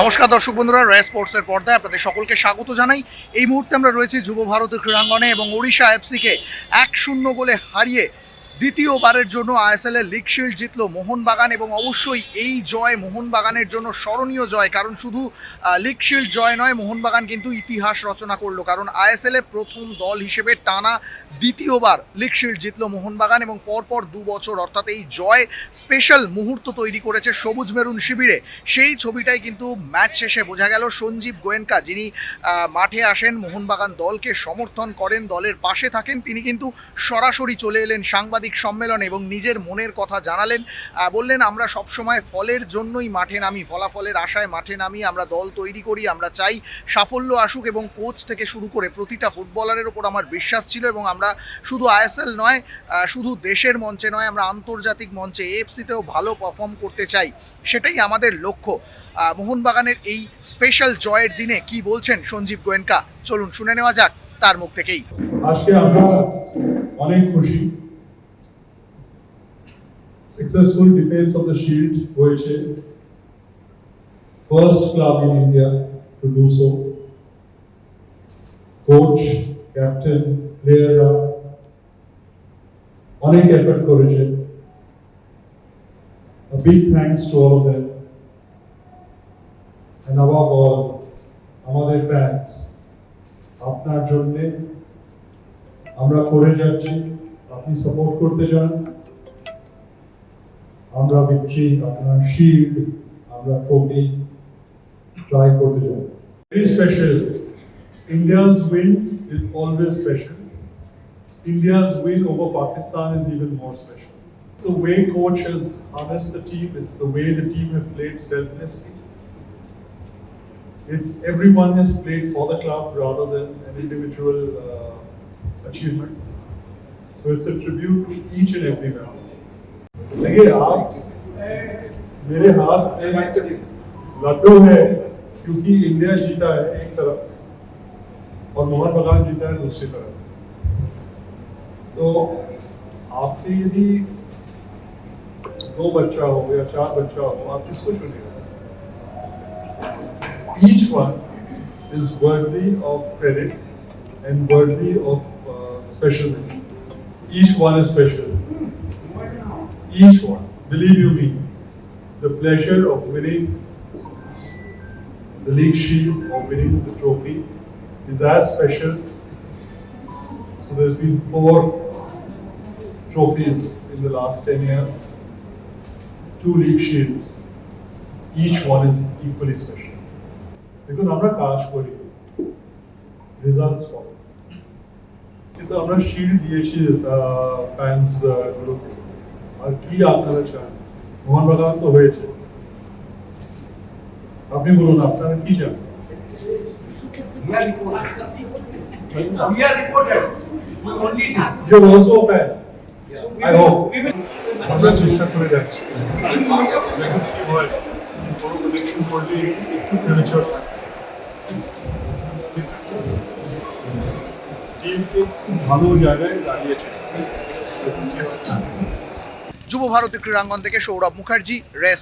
নমস্কার দর্শক বন্ধুরা রয় স্পোর্টসের পর্দায় আপনাদের সকলকে স্বাগত জানাই। এই মুহূর্তে আমরা রয়েছি যুব ভারতের ক্রীড়াঙ্গনে এবং ওড়িশা এফসিকে এক শূন্য গোলে হারিয়ে দ্বিতীয়বারের জন্য আইএসএল এর লিগ শিল্ড জিতলো মোহনবাগান এবং অবশ্যই এই জয় মোহনবাগানের জন্য স্মরণীয় জয়, কারণ শুধু লিগ শিল্ড জয় নয়, মোহনবাগান কিন্তু ইতিহাস রচনা করল, কারণ আইএসএল এর প্রথম দল হিসেবে টানা দ্বিতীয়বার লিগ শিল্ড জিতলো মোহনবাগান এবং পরপর দু বছর, অর্থাৎ এই জয় স্পেশাল মুহূর্ত তৈরি করেছে সবুজ মেরুন শিবিরে। সেই ছবিটাই কিন্তু ম্যাচ শেষে বোঝা গেল সঞ্জীব গোয়েঙ্কা যিনি মাঠে আসেন, মোহনবাগান দলকে সমর্থন করেন, দলের পাশে থাকেন, তিনি কিন্তু সরাসরি চলে এলেন সাংবাদিক সম্মেলনে এবং নিজের মনের কথা জানালেন। বললেন, আমরা সবসময় ফলের জন্যই মাঠে নামি, ফলাফলের আশায় মাঠে নামি। আমরা দল তৈরি করি, আমরা চাই সাফল্য আসুক এবং কোচ থেকে শুরু করে প্রতিটা ফুটবলারের ওপর আমার বিশ্বাস ছিল এবং আমরা শুধু আইএসএল নয় শুধু দেশের মঞ্চে নয়, আমরা আন্তর্জাতিক মঞ্চে এএফসিতেও ভালো পারফর্ম করতে চাই। সেটাই আমাদের লক্ষ্য। মোহনবাগানের এই স্পেশাল জয়ের দিনে কি বলছেন সঞ্জীব গোয়েঙ্কা চলুন শুনে নেওয়া যাক তার মুখ থেকেই। আজকে আমরা অনেক খুশি। Successful defence of the shield হয়েছে first club in India to do so coach captain প্লেয়াররা অনেক এফর্ট করেছে A big thanks to all of them. And above all, আমাদের ফ্যান্স আপনার জন্যে আমরা করে যাচ্ছি আপনি সাপোর্ট করতে যান আমরা বিক্রি আপনার শিল্ড আমরা ট্রফি ট্রাই করতে যান very special ইন্ডিয়া's win is always special India's win over Pakistan is even more special. It's the way coach has harnessed the team, it's the way the team have played selflessly. It's everyone has played for the club rather than an individual uh, achievement. So it's a tribute to each and every member. देखिए आप मेरे हाथ में लड्डू है क्योंकि India जीता है एक तरफ़ और मोहन बगान जीता है दूसरी तरफ़ तो आपने यदि दो बच्चा हो या चार बच्चा हो आप किसको चुनेगा is worthy of credit and worthy of uh, special mention. Each one is special. Each one. Believe you me, the pleasure of winning the league shield or winning the trophy is as special. So there's been four trophies in the last 10 years, two league shields. Each one is equally special. দেখুন আমরা কাজ করি results পাবো কিন্তু আমরা shield দিয়েছি fans গুলোকে আর কি আপনারা চান মোহনবাগান তো হয়েছে আপনি বলুন আপনারা কি চান We are reporters. We are reporters. We only do. You also fan So we I hope. আমরা চেষ্টা করে যাচ্ছি দেখুন কি বড় প্রডিকশন করলে একটু প্রেমেচার টিমকে খুব ভালো জায়গায় দাঁড়িয়েছে। যুব ভারতী ক্রীড়াঙ্গন থেকে সৌরভ মুখার্জি রে